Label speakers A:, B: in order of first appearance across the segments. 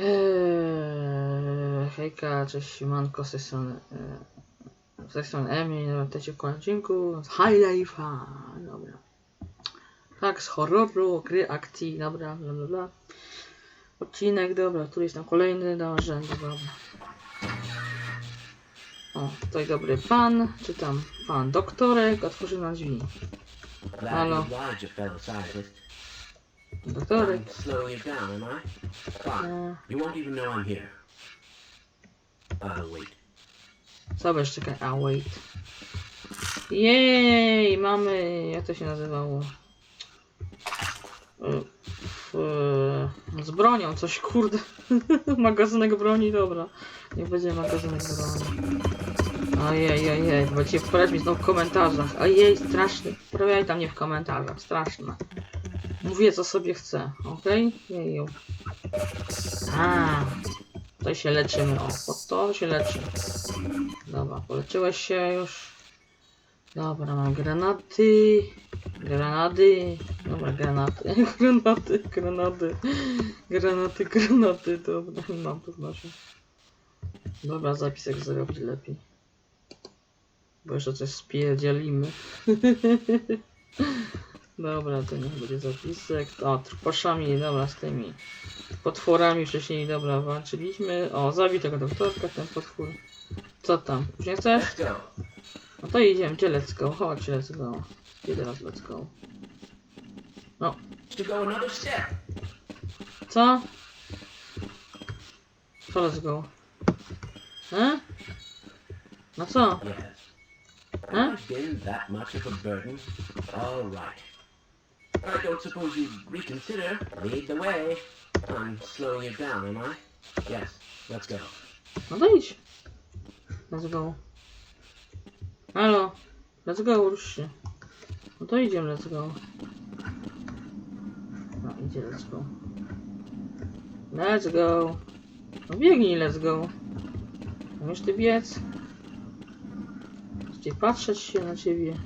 A: Eee, hejka, cześć, manko, z tej strony, z tej strony Emi, na kolejnym odcinku z High Life'a, dobra. Tak, z horroru, gry, akcji, dobra, bla bla bla. Odcinek, dobra, tu jest tam kolejny do rzędu, dobra. O, tutaj dobry pan, czy tam pan doktorek, otworzył nam drzwi.
B: Glad
A: Doktorek,
B: you down, am I? Fine.
A: eee,
B: You won't even know I'm here. I'll wait.
A: Zobacz, czekaj, a wait. Jej, mamy, jak to się nazywało? Y, y, Z bronią, coś kurde. Magazynek broni, dobra. Niech będzie magazynek broni. Ojej, ojej, będziecie wprawiać mi znowu w komentarzach. Ojej, straszny. Wprawiaj tam nie w komentarzach, straszne. Mówię co sobie chcę, okej? Jeju. A, to się leczymy, o, pod to się leczy. Dobra, poleczyłeś się już. Dobra, mam granaty. Granady. Dobra, granaty. Granaty, granaty. Granaty, granaty. Dobra, mam w nosie. Dobra, zapisek zrobić lepiej. Bo jeszcze coś spierdzielimy. Dobra, to niech będzie zapisek. O, trposzami, dobra, z tymi potworami wcześniej, dobra, walczyliśmy. O, zabij tego doktorka, ten potwór. Co tam? Już nie chcesz? No to idziemy, gdzie let's go? Chodź, let's go. Gdzie teraz let's go?
B: To go another step.
A: Co? Co let's go? E? No co?
B: Yes. Been that much of a burden? All right. I don't suppose you'd reconsider. Lead the way. I'm slowing you down, am I? Yes. Let's go.
A: No to idź. Let's go. Halo. Let's go, rusz się. No to idziemy, let's go. No, idzie, let's go. Let's go. No biegnij, let's go. Umiesz ty biec? Chcecie patrzeć się na ciebie.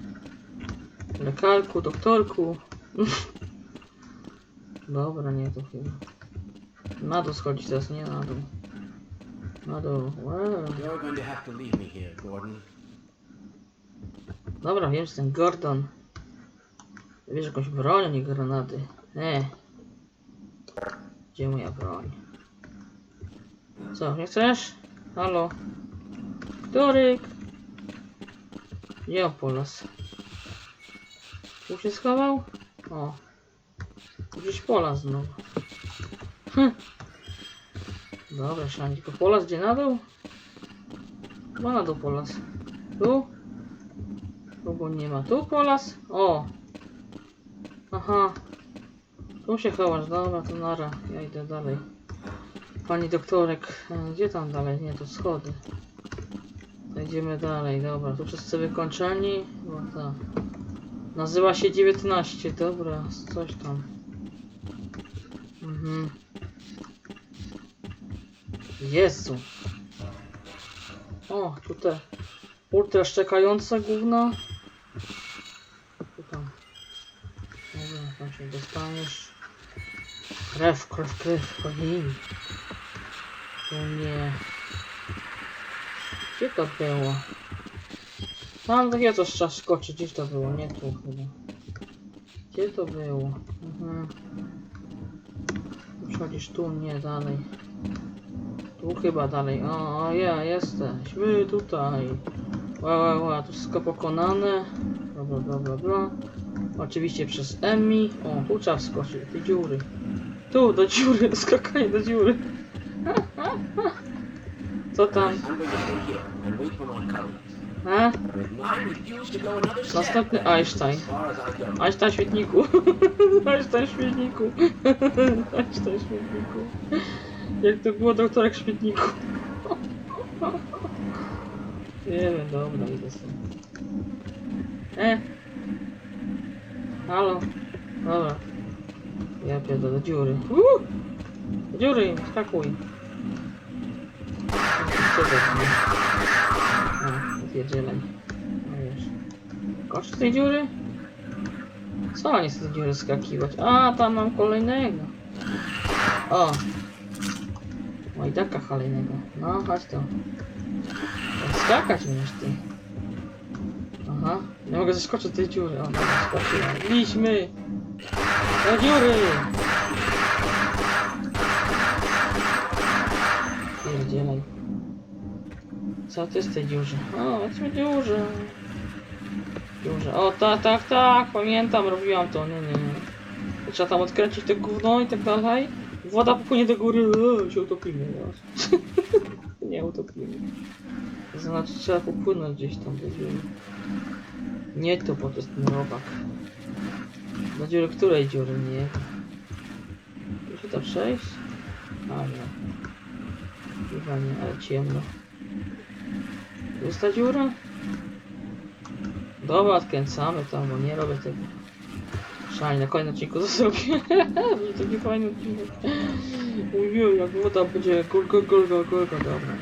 A: Lekarku, doktorku. Dobra, nie to chyba. Na dół schodzić teraz, nie na dół. Na dół. Wow.
B: You're going to have to leave me here, Gordon.
A: Dobra, wiem, że ten Gordon. Wiesz, jakąś broń, nie granaty. E. Gdzie moja broń? Co, nie chcesz? Halo? Któryk? Gdzie Opolas? Tu się schował? O. Gdzieś Polas znowu. Hm. Dobra, szanowni, tylko Polas gdzie na dół? Chyba na dół Polas. Tu? Kogo nie ma. Tu Polas? O! Aha. Tu się chowasz, dobra, to nara. Ja idę dalej. Pani doktorek, e, gdzie tam dalej? Nie, to schody. Idziemy dalej, dobra. Tu wszyscy wykończeni. Bo to... Nazywa się 19, dobra, coś tam. Mhm. Jezu. O, tutaj. Ultra szczekająca gówna. Tu tam. Dobra, tam się dostaniesz. Krew, krew, krew, ojej. Tu nie. Gdzie to było? Tam takie coś trzeba skoczyć, gdzieś to było, nie tu chyba. Gdzie to było? Mhm. Przechodzisz tu, nie dalej. Tu chyba dalej. O, o ja jesteśmy tutaj. Ła, ła, ła, to wszystko pokonane. Dobra, dobra, dobra. Oczywiście przez Emmy. O, tu trzeba wskoczyć, do tej dziury. Tu, do dziury, skakanie do dziury. Co tam?
B: I'm my colleagues.
A: A? Następny Einstein. Einstein świetniku. Einstein świetniku. Einstein świetniku. Jak to było doktorek świetniku. Nie wiem, dobra, idę sobie. E! Halo? Dobra. Ja pierdolę do dziury. Uuu! Dziury, skakuj. Co to jest? A, pierdzieleń. No wiesz. Kocz tej dziury? Co nie z tej dziury skakiwać? A, tam mam kolejnego. O! Majdaka halejnego. No, chodź to. Skakać umiesz ty. Aha, nie mogę zeskoczyć z tej dziury. O, skoczyłem. Idźmy! Do dziury! Pierdzielaj. Co ty z tej dziurze? O, weźmy dziurze. Dziurze. O, tak, tak, tak, pamiętam, robiłam to, nie, nie, nie. Trzeba tam odkręcić te gówno i tak dalej. Woda popłynie do góry, eee, się utopimy nie utopimy. To znaczy trzeba popłynąć gdzieś tam do dziury. Nie tu, bo to jest robak. Do dziury której dziury? Nie. Tu się da przejść? A nie. Chyba nie, ale ciemno. Tu Jest ta dziura? Dobra, odkręcamy tam, bo nie robię tego. Szalnie, na kolejnym odcinku to zrobię. Będzie taki fajny odcinek. Ujej, jak woda będzie gulko, gulko, gulko, dobra.